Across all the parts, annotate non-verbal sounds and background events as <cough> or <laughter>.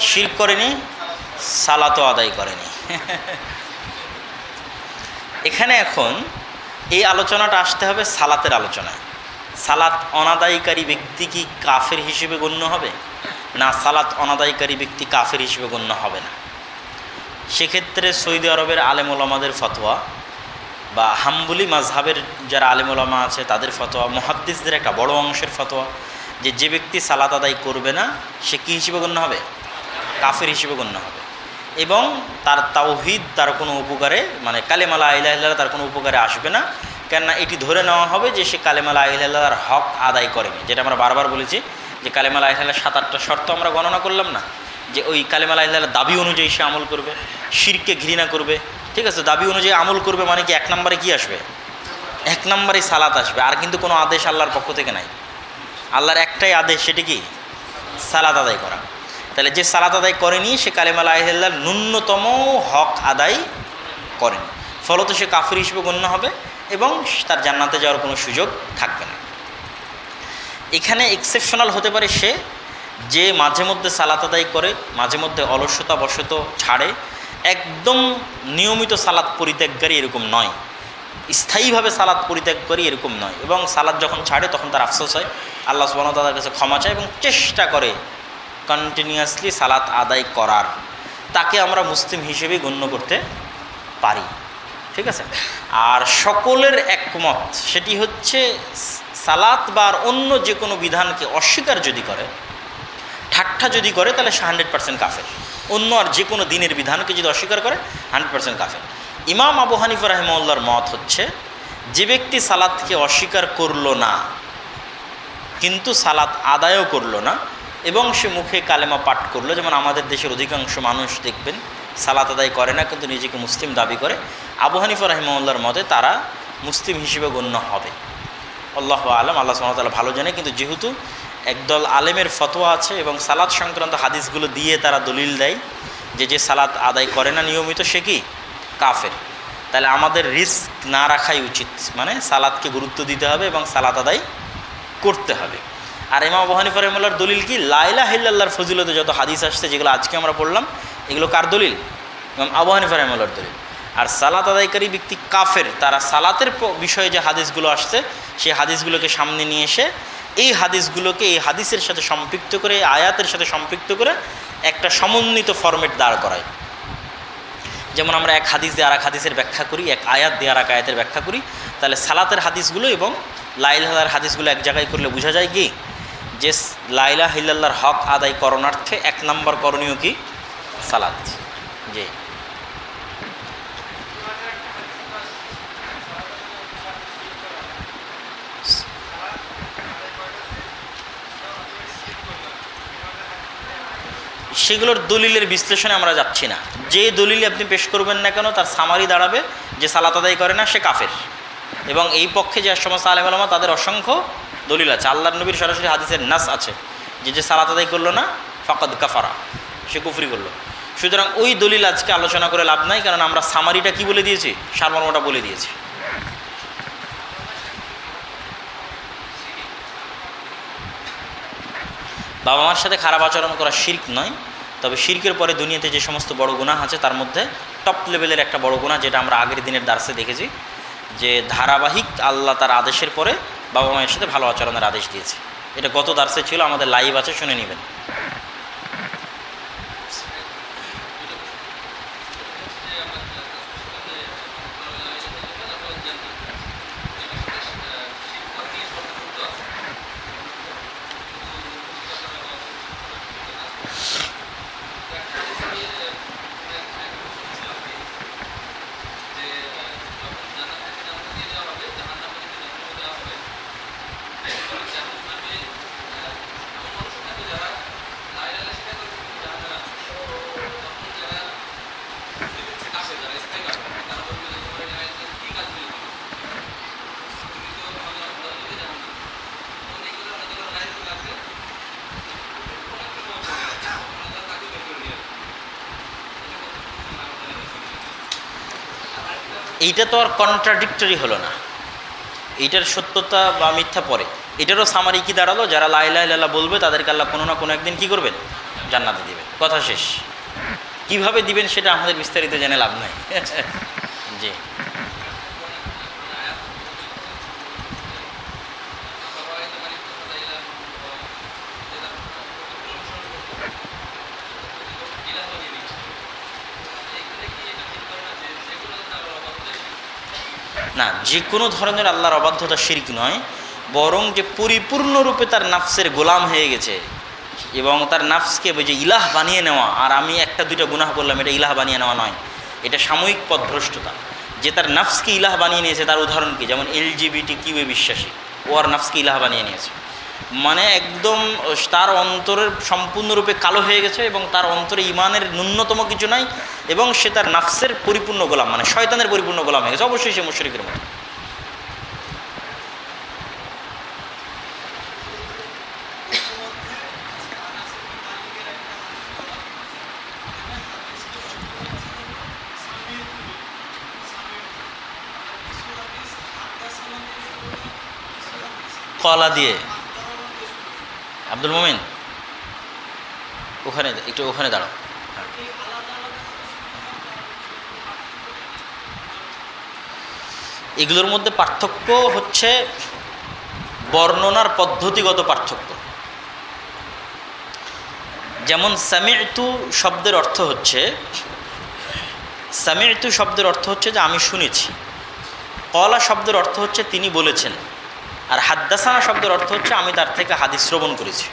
তবে করেনি সালাতও আদায় করেনি। এখানে এখন এই আলোচনাটা আসতে হবে সালাতের আলোচনায়। সালাত অনাদায়ীকারী ব্যক্তি কি কাফের হিসেবে গণ্য হবে? না, সালাত অনাদায়ীকারী ব্যক্তি কাফের হিসেবে গণ্য হবে না। সেক্ষেত্রে সৌদি আরবের আলেমুল আমাদের ফতোয়া বা হাম্বুলি মাজহাবের যারা আলেমুলামা আছে, তাদের ফতোয়া, মহাদ্দিসদের একটা বড় অংশের ফতোয়া যে যে ব্যক্তি সালাত আদায় করবে না, সে কী হিসেবে গণ্য হবে? কাফের হিসেবে গণ্য হবে। এবং তার তাওহিদ তার কোনো উপকারে মানে কালেমালা আইলাহ তার কোনো উপকারে আসবে না, কেননা এটি ধরে নেওয়া হবে যে, সে কালেমালা আইলাহর হক আদায় করেনি। যেটা আমরা বারবার বলেছি যে কালেমালা আইলাহ সাত আটটা শর্ত আমরা গণনা করলাম না, যে ওই কালেমালা আইলাহর দাবি অনুযায়ী সে আমল করবে, শিরকে ঘৃণা করবে ঠিক আছে, দাবি অনুযায়ী আমল করবে মানে কি এক নম্বরে কি আসবে? এক নম্বরে সালাত আসবে, আর কিন্তু কোনো আদেশ আল্লাহর পক্ষ থেকে নাই। আল্লাহর একটাই আদেশ সেটি কি? সালাত আদায় করা। তাহলে যে সালাত আদায় করেনি, সে কালেমা আলাহিল্লার ন্যূনতম হক আদায় করেনি। ফলত সে কাফির হিসেবে গণ্য হবে এবং তার জান্নাতে যাওয়ার কোনো সুযোগ থাকবে না। এখানে এক্সেপশনাল হতে পারে সে যে মাঝে মধ্যে সালাত আদায় করে, মাঝে মধ্যে অলসতা বশত ছাড়ে একদম নিয়মিত সালাত পরিত্যাগকারী এরকম নয়। স্থায়ীভাবে সালাদ পরিত্যাগ করি এরকম নয় এবং সালাদ যখন ছাড়ে তখন তার আফসোস হয়। আল্লাহ সুবাহ তাদের কাছে ক্ষমা চায় এবং চেষ্টা করে কন্টিনিউয়াসলি সালাত আদায় করার। তাকে আমরা মুসলিম হিসেবে গণ্য করতে পারি। ঠিক আছে? আর সকলের একমত, সেটি হচ্ছে সালাত বা অন্য যে কোনো বিধানকে অস্বীকার যদি করে, ঠাট্টা যদি করে, তাহলে সে হান্ড্রেড পার্সেন্ট কাফের। অন্য আর যে কোনো দিনের বিধানকে যদি অস্বীকার করে, হান্ড্রেড পার্সেন্ট কাফের। ইমাম আবু হানিফা রাহিমউল্লার মত হচ্ছে, যে ব্যক্তি সালাদকে অস্বীকার করল না, কিন্তু সালাত আদায়ও করল না, এবং সে মুখে কালেমা পাঠ করল, যেমন আমাদের দেশের অধিকাংশ মানুষ দেখবেন সালাত আদায় করে না, কিন্তু নিজেকে মুসলিম দাবি করে, আবু হানিফা রাহিমউল্লার মতে তারা মুসলিম হিসেবে গণ্য হবে। আল্লাহ আলম, আল্লাহ সুমতাল্লাহ ভালো জানে, কিন্তু যেহেতু একদল আলেমের ফতোয়া আছে এবং সালাদ সংক্রান্ত হাদিসগুলো দিয়ে তারা দলিল দেয় যে যে সালাদ আদায় করে না নিয়মিত সে কি? কাফের। তাহলে আমাদের রিস্ক না রাখাই উচিত। মানে সালাদকে গুরুত্ব দিতে হবে এবং সালাত আদায় করতে হবে। আর ইমাম আবু হানিফা রহমুল্লার দলিল কি? লাইলা হিল্লাহর ফজিলতে যত হাদিস আসছে যেগুলো আজকে আমরা পড়লাম, এগুলো কার দলিল? ইমাম আবু হানিফা দলিল। আর সালাত আদায়কারী ব্যক্তি কাফের, তারা সালাতের বিষয়ে যে হাদিসগুলো আসছে, সেই হাদিসগুলোকে সামনে নিয়ে এসে এই হাদিসগুলোকে, এই হাদিসের সাথে সম্পৃক্ত করে আয়াতের সাথে সম্পৃক্ত করে একটা সমন্বিত ফরম্যাট দাঁড় করায়। যেমন আমরা এক হাদিস দিয়ে আর এক হাদিসের ব্যাখ্যা করি, এক আয়াত দিয়ে আর এক আয়াতের ব্যাখ্যা করি, তাহলে সালাতের হাদিসগুলো এবং লাইলাহার হাদিসগুলো এক জায়গায় করলে বোঝা যায় কি? যে লাইলা হিল্লাল্লাহর হক আদায় করণার্থে এক নম্বর করণীয় কি? সালাত। জি। সেগুলোর দলিলের বিশ্লেষণে আমরা যাচ্ছি না। যে দলিল আপনি পেশ করবেন না কেন, তার সামারি দাঁড়াবে যে সালাত আদায় করে না, সে কাফের। এবং এই পক্ষে যে সমস্ত আলেম আলমা তাদের অসংখ্য দলিল আছে। আল্লাহ নবীর সরাসরি হাদিসের নাস আছে যে যে সালাত আদায় করল না, ফাকাদ কাফারা, সে কুফরি করল। সুতরাং ওই দলিল আজকে আলোচনা করে লাভ নাই, কারণ আমরা সামারিটা কি বলে দিয়েছি? সারমর্মটা বলে দিয়েছি। বাবা মার সাথে খারাপ আচরণ করা শির্ক নয় তবে শির্কের পরে দুনিয়াতে যে সমস্ত বড় গুণা আছে, তার মধ্যে টপ লেভেলের একটা বড় গুণা যেটা আমরা আগের দিনের দার্সে দেখেছি, যে ধারাবাহিক আল্লাহ তার আদেশের পরে বাবা মায়ের সাথে ভালো আচরণের আদেশ দিয়েছে। এটা গত দার্সে ছিল, আমাদের লাইভ আছে, শুনে নেবেন। এইটা তো আর কন্ট্রাডিক্টরি হলো না। এইটার সত্যতা বা মিথ্যা পরে। এটারও সামারি কি দাঁড়াল? যারা লাইলা বলবে, তাদেরকে আল্লাহ কোনো না কোনো একদিন কী করবেন? জান্নাতে দিবেন। কথা শেষ। কীভাবে দিবেন সেটা আমাদের বিস্তারিত জেনে লাভ নাই। <laughs> জি। না, যে কোনো ধরনের আল্লাহর অবাধ্যতা শির্ক নয়, বরং যে পরিপূর্ণরূপে তার নাফসের গোলাম হয়ে গেছে এবং তার নাফসকে যে ইলাহ বানিয়ে নেওয়া, আর আমি একটা দুইটা গুনাহ করলাম এটা ইলাহ বানিয়ে নেওয়া নয়, এটা সাময়িক পথভ্রষ্টতা। যে তার নাফসকে ইলাহ বানিয়ে নিয়েছে, তার উদাহরণ কি? যেমন এলজিবিটি কিউএ বিশ্বাসী, ও আর নাফসকে ইলাহ বানিয়ে নিয়েছে। মানে একদম তার অন্তরের সম্পূর্ণরূপে কালো হয়ে গেছে এবং তার অন্তরে ইমানের ন্যূনতম কিছু নাই এবং সে তার নাফসের পরিপূর্ণ গোলাম মানে শয়তানের পরিপূর্ণ গোলাম হয়ে গেছে। অবশ্যই সে মুশরিকের মতো। কলা দিয়ে। আব্দুল মোমিন? ওখানে, একটু ওখানে দাঁড়াও। এগুলোর মধ্যে পার্থক্য হচ্ছে বর্ণনার পদ্ধতিগত পার্থক্য। যেমন সামিয়তু শব্দের অর্থ হচ্ছে সামিয়তু শব্দের অর্থ হচ্ছে যে আমি শুনেছি। কলা শব্দের অর্থ হচ্ছে তিনি বলেছেন। আর হাদ্দাসানা শব্দের অর্থ হচ্ছে আমি তার থেকে হাদিস শ্রবণ করেছি।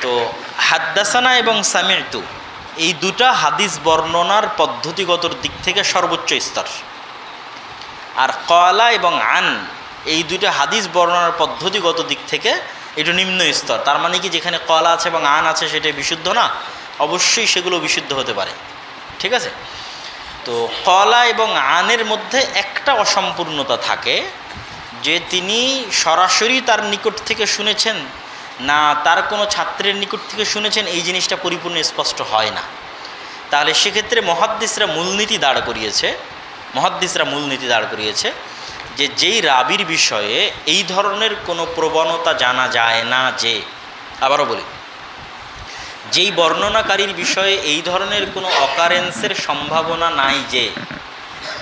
তো হাদ্দাসানা এবং সামিয়তু এই দুটা হাদিস বর্ণনার পদ্ধতিগত দিক থেকে সর্বোচ্চ স্তর। আর কলা এবং আন এই দুটো হাদিস বর্ণনার পদ্ধতিগত দিক থেকে একটু নিম্ন স্তর। তার মানে কি যেখানে কলা আছে এবং আন আছে সেটা বিশুদ্ধ না? অবশ্যই সেগুলো বিশুদ্ধ হতে পারে। ঠিক আছে? তো কলা এবং আনের মধ্যে একটা অসম্পূর্ণতা থাকে যে তিনি সরাসরি তার নিকট থেকে শুনেছেন, না তার কোনো ছাত্রের নিকট থেকে শুনেছেন, এই জিনিসটা পরিপূর্ণ স্পষ্ট হয় না। তাহলে সেক্ষেত্রে মহাদ্দিসরা মূলনীতি দাঁড় করিয়েছে, মহাদ্দিসরা মূলনীতি দাঁড় করিয়েছে যে যেই রাবির বিষয়ে এই ধরনের কোনো প্রবণতা জানা যায় না যে, আবারও বলি, যেই বর্ণনাকারীর বিষয়ে এই ধরনের কোনো অকারেন্সের সম্ভাবনা নাই যে,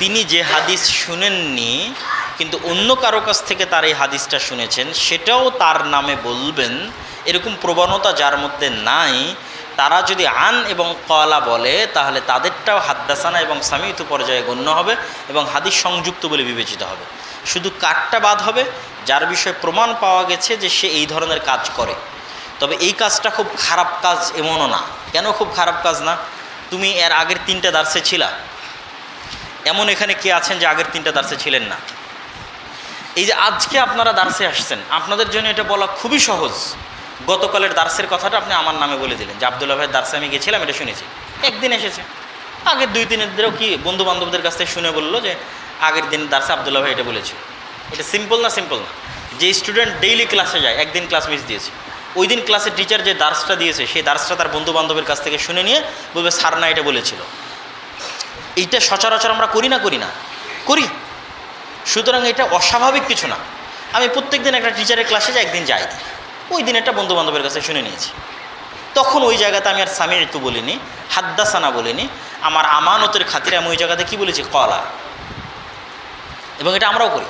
তিনি যে হাদিস শুনেননি কিন্তু অন্য কারও কাছ থেকে তার এই হাদিসটা শুনেছেন, সেটাও তার নামে বলবেন, এরকম প্রবণতা যার মধ্যে নাই। তারা যদি আন এবং কলা বলে, তাহলে তাদেরটাও হাদ্দাসানা এবং সামিত পর্যায়ে গণ্য হবে এবং হাদিস সংযুক্ত বলে বিবেচিত হবে। শুধু কাঠটা বাদ হবে, যার বিষয়ে প্রমাণ পাওয়া গেছে যে সে এই ধরনের কাজ করে। তবে এই কাজটা খুব খারাপ কাজ এমনও না। কেন খুব খারাপ কাজ না? তুমি এর আগের তিনটা দার্সে ছিলা। এমন এখানে কে আছেন যে আগের তিনটা দার্সে ছিলেন না? এই যে আজকে আপনারা দার্সে আসছেন, আপনাদের জন্য এটা বলা খুবই সহজ। গতকালের দার্সের কথাটা আপনি আমার নামে বলে দিলেন যে আবদুল্লাহ ভাইয়ের দার্সে আমি গেছিলাম, এটা শুনেছি। একদিন এসেছে। আগের দুই দিনের দিনেও কি বন্ধু বান্ধবদের কাছ থেকে শুনে বলল যে আগের দিন দার্সে আবদুল্লাহ ভাই এটা বলেছে। এটা সিম্পল না সিম্পল না? যে স্টুডেন্ট ডেইলি ক্লাসে যায়, একদিন ক্লাস মিস দিয়েছে। ওই দিন ক্লাসের টিচার যে দার্সটা দিয়েছে, সেই দার্সটা তার বন্ধু বান্ধবের কাছ থেকে শুনে নিয়ে বলবে, স্যার না, এটা বলেছিল। এইটা সচরাচর আমরা করি না করি না? করি। সুতরাং এটা অস্বাভাবিক কিছু না। আমি প্রত্যেক দিন একটা টিচারের ক্লাসে যাই একদিন যাই। ওই দিন একটা বন্ধু বান্ধবের কাছে শুনে নিয়েছি। তখন ওই জায়গাতে আমি আর স্বামী ঋতু বলিনি, হাদ্দাসানা বলিনি। আমার আমানতের খাতিরে আমি ওই জায়গাতে কী বলেছি? কলা। এবং এটা আমরাও করি।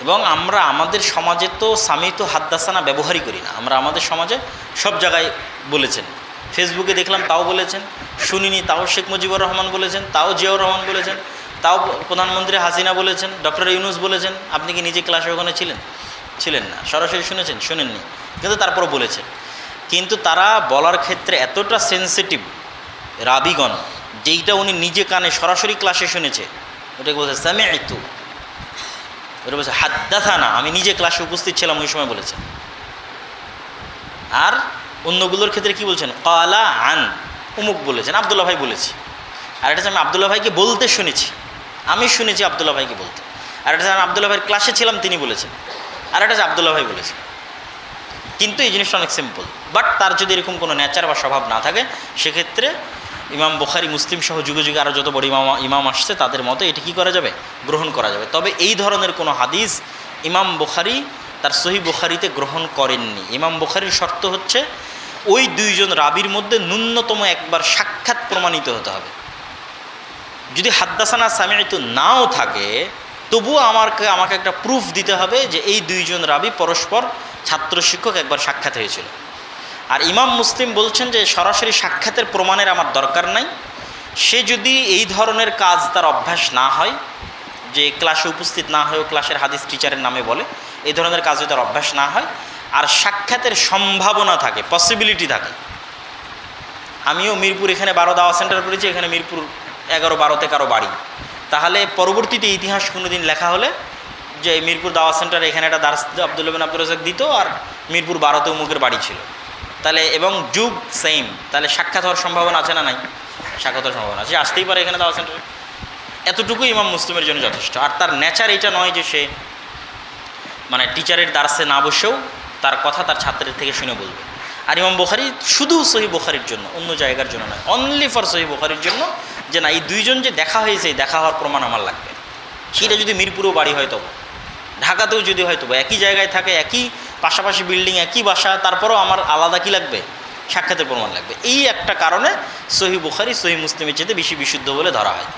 এবং আমরা, আমাদের সমাজে তো স্বামী তো হাদ্দাসানা ব্যবহারই করি না। আমরা আমাদের সমাজে সব জায়গায় বলেছেন। ফেসবুকে দেখলাম তাও বলেছেন। শুনিনি তাও শেখ মুজিবুর রহমান বলেছেন, তাও জিয়াউর রহমান বলেছেন। তাও প্রধানমন্ত্রী হাসিনা বলেছেন, ডক্টর ইউনুস বলেছেন, আপনি কি নিজে ক্লাসে ওখানে ছিলেন? ছিলেন না। সরাসরি শুনেছেন? শুনেননি। কিন্তু তারপরও বলেছেন কিন্তু তারা বলার ক্ষেত্রে এতটা সেন্সিটিভ রাবিগণ, যেইটা উনি নিজে কানে সরাসরি ক্লাসে শুনেছে ওটাকে বলছে সামে আইতু ওটা বলছে হাদ্দাথা না আমি নিজে ক্লাসে উপস্থিত ছিলাম, ওই সময় বলেছেন আর অন্যগুলোর ক্ষেত্রে কি বলছেন? কলা আন। উমুক বলেছেন, আবদুল্লাহ ভাই বলেছি। আর এটা আমি আবদুল্লাহ ভাইকে বলতে শুনেছি আমি শুনেছি আবদুল্লাহ ভাইকে বলতে। আর এটা আবদুল্লাহ ভাইয়ের ক্লাসে ছিলাম, তিনি বলেছেন। আর এটা হচ্ছে আবদুল্লাহ ভাই বলেছেন। কিন্তু এই জিনিসটা অনেক সিম্পল বাট তার যদি এরকম কোনো নেচার বা স্বভাব না থাকে, সেক্ষেত্রে ইমাম বুখারি, মুসলিম সহ যুগে যুগে আরও যত বড় ইমাম ইমাম আসছে, তাদের মতে এটি কী করা যাবে? গ্রহণ করা যাবে। তবে এই ধরনের কোনো হাদিস ইমাম বুখারি তার সহি বুখারিতে গ্রহণ করেননি। ইমাম বুখারির শর্ত হচ্ছে, ওই দুইজন রাবির মধ্যে ন্যূনতম একবার সাক্ষাৎ প্রমাণিত হতে হবে। যদি হাদ্দাসানা সামিয়াইতু নাও থাকে, তবুও আমাকে আমাকে একটা প্রুফ দিতে হবে যে এই দুইজন রাবি পরস্পর ছাত্র শিক্ষক একবার সাক্ষাৎ হয়েছিল। আর ইমাম মুসলিম বলছেন যে সরাসরি সাক্ষাতের প্রমাণের আমার দরকার নাই। সে যদি এই ধরনের কাজ তার অভ্যাস না হয়, যে ক্লাসে উপস্থিত না হয়েও ক্লাসের হাদিস টিচারের নামে বলে, এই ধরনের কাজ যদি তার অভ্যাস না হয়, আর সাক্ষাতের সম্ভাবনা থাকে পসিবিলিটি থাকে। আমিও মিরপুর এখানে বারো দাওয়া সেন্টার করেছি, এখানে মিরপুর এগারো বারোতে কারও বাড়ি। তাহলে পরবর্তীতে ইতিহাস কোনো দিন লেখা হলে যে মিরপুর দাওয়া সেন্টার, এখানে একটা দার্স আব্দুল বিন আব্দুল রাজাক দিত আর মিরপুর বারোতে উমুকের বাড়ি ছিল। তাহলে এবং যুগ সেম তাহলে সাক্ষাৎ হওয়ার সম্ভাবনা আছে না নাই? সাক্ষাৎ হওয়ার সম্ভাবনা আছে। আসতেই পারে এখানে দাওয়া সেন্টারে। এতটুকুই ইমাম মুসলিমের জন্য যথেষ্ট। আর তার নেচার এটা নয় যে সে মানে টিচারের দার্সে না বসেও তার কথা তার ছাত্রের থেকে শুনে বলবে। আর ইমাম বোখারি শুধু সহি বোখারির জন্য, অন্য জায়গার জন্য নয়। অনলি ফর সহি বোখারির জন্য যে না, এই দুইজন যে দেখা হয়েছে দেখা হওয়ার প্রমাণ আমার লাগবে। সেটা যদি মিরপুরেও বাড়ি হয় তবু। ঢাকাতেও যদি হয় তবু। একই জায়গায় থাকে, একই পাশাপাশি বিল্ডিং, একই বাসা, তারপরেও আমার আলাদা কি লাগবে? সাক্ষাতের প্রমাণ লাগবে। এই একটা কারণে সহি বুখারি, সহি মুসলিমের চেয়ে বেশি বিশুদ্ধ বলে ধরা হয়।